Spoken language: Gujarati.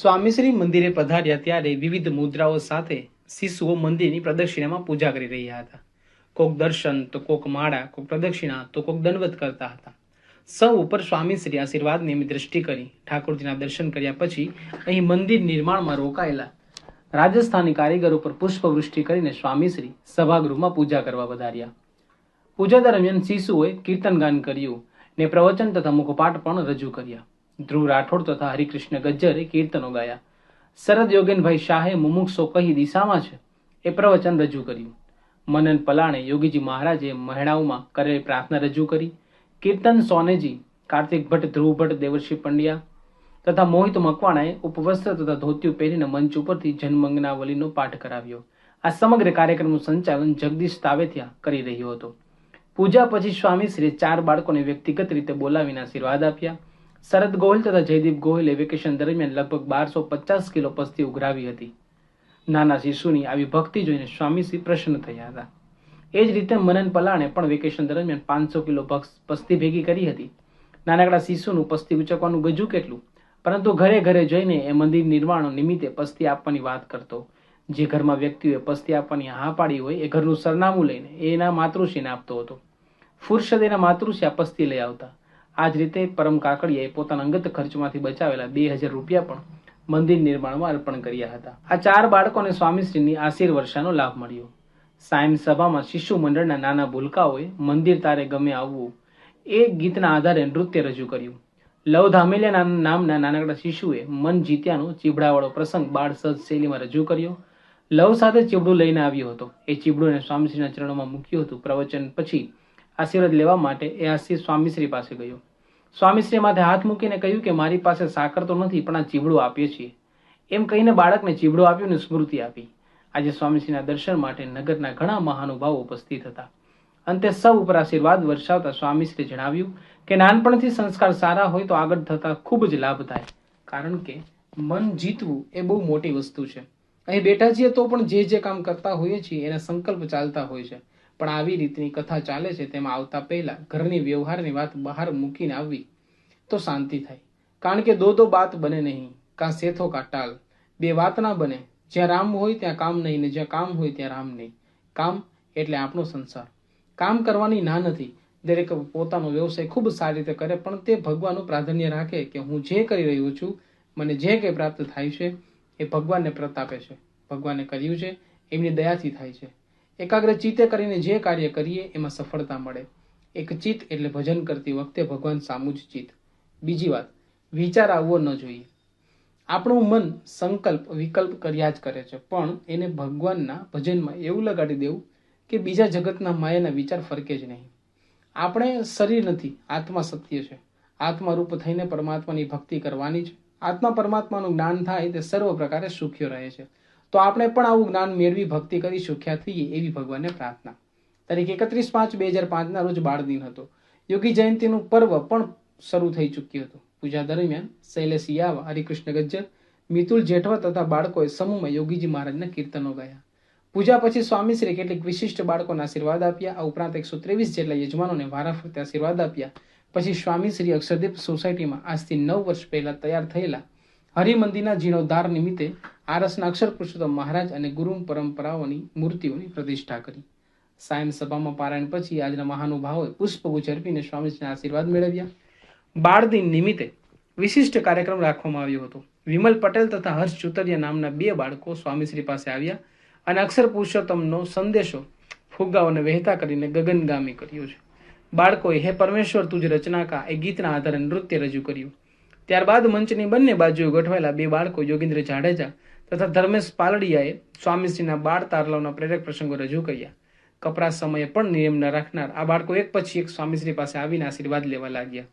સ્વામીશ્રી મંદિરે પધાર્યા ત્યારે વિવિધ મુદ્રાઓ સાથે શિશુઓ મંદિરની પ્રદક્ષિણામાં પૂજા કરી રહ્યા હતા. કોક દર્શન, તો કોક માળા, કોક પ્રદક્ષિણા, તો કોક દંડવત કરતા હતા. સૌ ઉપર સ્વામીશ્રી આશીર્વાદની એમની દ્રષ્ટિ કરી ઠાકોરજીના દર્શન કર્યા પછી અહીં મંદિર નિર્માણમાં રોકાયેલા રાજસ્થાની કારીગરો પર પુષ્પવૃષ્ટિ કરીને સ્વામીશ્રી સભાગૃહમાં પૂજા કરવા વધાર્યા પૂજા દરમિયાન શિશુઓએ કીર્તન ગાન કર્યું ને પ્રવચન તથા મુખપાઠ પણ રજૂ કર્યા. ધ્રુવ રાઠોડ તથા હરિકૃષ્ણ ગજ્જરે કીર્તનો ગાયા. શરદ યોગેનભાઈ શાહે મુમુક્ષો કહી દિશામાં છે? એ પ્રવચન રજૂ કર્યું. મનન પલાણે યોગીજી મહારાજે મહેણાઓમાં કરેલી પ્રાર્થના રજૂ કરી. કીર્તન સોનેજી, કાર્તિક ભટ્ટ, ધ્રુવ ભટ્ટ, દેવર્ષિ પંડ્યા તથા મોહિત મકવાણાએ ઉપવસ્ત્ર તથા ધોતિયું પહેરીને મંચ ઉપરથી જનમંગનાવલીનો પાઠ કરાવ્યો. આ સમગ્ર કાર્યક્રમનું સંચાલન જગદીશ તાવેથિયા કરી રહ્યો હતો. પૂજા પછી સ્વામીશ્રીએ ચાર બાળકોને વ્યક્તિગત રીતે બોલાવીને આશીર્વાદ આપ્યા. શરદ ગોહિલ તથા જયદીપ ગોહિલે વેકેશન દરમિયાન લગભગ બારસો પચાસ કિલો પસ્તી ઉઘરાવી હતી. નાના શિશુની આવી ભક્તિ જોઈને સ્વામીશ્રી પ્રસન્ન થયા હતા. એ જ રીતે મનન પલાણે પણ વેકેશન દરમિયાન પાંચસો કિલો પસ્તી ભેગી કરી હતી. નાનકડા શિશુનું પસ્તી ઉચકવાનું ગજુ કેટલું? પરંતુ ઘરે ઘરે જઈને એ મંદિર નિર્માણ નિમિત્તે પસ્તી આપવાની વાત કરતો. જે ઘરમાં વ્યક્તિઓએ પસ્તી આપવાની હા પાડી હોય એ ઘરનું સરનામું લઈને એના માતૃશ્રીને આપતો હતો. ફુરશદ એના માતૃશ્રી આ પસ્તી લઈ આવતા. આ જ રીતે પરમ કાકડિયાએ પોતાના અંગત ખર્ચમાંથી બચાવેલા બે હજાર રૂપિયા પણ મંદિર નિર્માણમાં અર્પણ કર્યા હતા. આ ચાર બાળકોને સ્વામીશ્રીની આશીર વર્ષાનો લાભ મળ્યો. સાયમ સભામાં શિશુ મંડળના નાના ભૂલકાઓએ મંદિર તારે ગમે આવવું એ ગીતના આધારે નૃત્ય રજૂ કર્યું. લવ ધામેલિયા નામના નાનકડા શિશુએ મન જીત્યાનો ચીબડાવાળો પ્રસંગ બાળ સજ શૈલીમાં રજૂ કર્યો. લવ સાથે ચીબડું લઈને આવ્યો હતો. એ ચીબડું સ્વામીશ્રીના ચરણોમાં મૂક્યું હતું. પ્રવચન પછી આશીર્વાદ લેવા માટે એ આશીર સ્વામીશ્રી પાસે ગયો. સ્વામીશ્રી માથે હાથ મૂકીને કહ્યું કે મારી પાસે સાકર તો નથી, પણ આ ચીબડું આપીએ છીએ. એમ કહીને બાળકને ચીબડું આપ્યું ને સ્મૃતિ આપી. આજે સ્વામીશ્રીના દર્શન માટે નગરના ઘણા મહાનુભાવો ઉપસ્થિત હતા. અંતે સૌ ઉપર આશીર્વાદ વર્ષાવતા સ્વામીશ્રીએ જણાવ્યું કે નાનપણથી સંસ્કાર સારા હોય તો આગળ થતા ખૂબ જ લાભ થાય. કારણ કે મન જીતવું એ બહુ મોટી વસ્તુ છે. અહીં બેઠા છીએ તો પણ જે જે કામ કરતા હોઈએ છીએ, એના સંકલ્પ ચાલતા હોય છે. પણ આવી રીતની કથા ચાલે છે તેમાં આવતા પહેલા ઘરની વ્યવહારની વાત બહાર મૂકીને આવવી તો શાંતિ થાય. કારણ કે દો દો બાત બને નહીં, કાં સેથો કા ટાલ. બે વાત ના બને. જ્યાં રામ હોય ત્યાં કામ નહીં ને જ્યાં કામ હોય ત્યાં રામ નહીં. કામ એટલે આપણો સંસાર. કામ કરવાની ના નથી. દરેક પોતાનો વ્યવસાય ખૂબ સારી રીતે કરે, પણ તે ભગવાનનું પ્રાધાન્ય રાખે કે હું જે કરી રહ્યો છું, મને જે કંઈ પ્રાપ્ત થાય છે, એ ભગવાનને પ્રતાપે છે. ભગવાને કર્યું છે, એમની દયાથી થાય છે. એકાગ્ર ચિત્તે કરીને જે કાર્ય કરીએ, એમાં સફળતા મળે. એક ચિત્ત એટલે ભજન કરતી વખતે ભગવાન સામું જ ચિત્ત. બીજી વાત, વિચાર આવવો ન જોઈએ. આપણું મન સંકલ્પ, વિકલ્પ કર્યા જ કરે છે, પણ એને ભગવાનના ભજનમાં એવું લગાડી દેવું કે બીજા જગતના માયાના વિચાર ફરકે જ નહીં. આપણે શરીર નથી, આત્મા સત્ય છે. આત્મા રૂપ થઈને પરમાત્માની ભક્તિ કરવાની છે. આત્મા પરમાત્માનું જ્ઞાન થાય તે સર્વ પ્રકારે સુખ્યો રહે છે. તો આપણે પણ આવું જ્ઞાન મેળવી ભક્તિ કરી સુખ્યા થઈએ એવી ભગવાનને પ્રાર્થના. તારીખ એકત્રીસ પાંચ બે હજાર પાંચના રોજ બાળ દિન હતો. યોગી જયંતિનું પર્વ પણ શરૂ થઈ ચૂક્યું હતું. પૂજા દરમિયાન શૈલેષ હરિકૃષ્ણ ગજ્જર, મિતુલ જેઠવા તથા બાળકોએ સમૂહમાં યોગીજી મહારાજના કીર્તનો ગાયા. પૂજા પછી સ્વામીશ્રી કેટલીક વિશિષ્ટ બાળકોને આશીર્વાદ આપ્યા. આ ઉપરાંત એકસો ત્રેવીસ જેટલા યજમાનોને વારાફરતે આશીર્વાદ આપ્યા. પછી સ્વામીશ્રી અક્ષરદીપ સોસાયટીમાં આજથી નવ વર્ષ પહેલા તૈયાર થયેલા હરિમંદિરના જીર્ણોદ્ધાર નિમિત્તે આરસના અક્ષર પુરુષોત્તમ મહારાજ અને ગુરુ પરંપરાઓની મૂર્તિઓની પ્રતિષ્ઠા કરી. સાયમ સભામાં પારાયણ પછી આજના મહાનુભાવોએ પુષ્પગુચ્છ અર્પીને સ્વામીજીના આશીર્વાદ મેળવ્યા. બાળ દિન નિમિત્તે વિશિષ્ટ કાર્યક્રમ રાખવામાં આવ્યો હતો. વિમલ પટેલ તથા હર્ષ ચુતરિયા નામના બે બાળકો સ્વામીશ્રી પાસે આવ્યા અને અક્ષર પુરુષોત્તમનો સંદેશો ફુગ્ગાઓને વહેતા કરીને ગગનગામી કર્યો છે. બાળકોએ હે પરમેશ્વર તુજ રચનાકા એ ગીતના આધારે નૃત્ય રજૂ કર્યું. ત્યારબાદ મંચની બંને બાજુએ ગોઠવાયેલા બે બાળકો યોગેન્દ્ર જાડેજા તથા ધર્મેશ પાલડિયાએ સ્વામીશ્રીના બાળ તારલાવના પ્રેરક પ્રસંગો રજૂ કર્યા. કપરા સમયે પણ નિયમ ન રાખનાર આ બાળકો એક પછી એક સ્વામીશ્રી પાસે આવીને આશીર્વાદ લેવા લાગ્યા.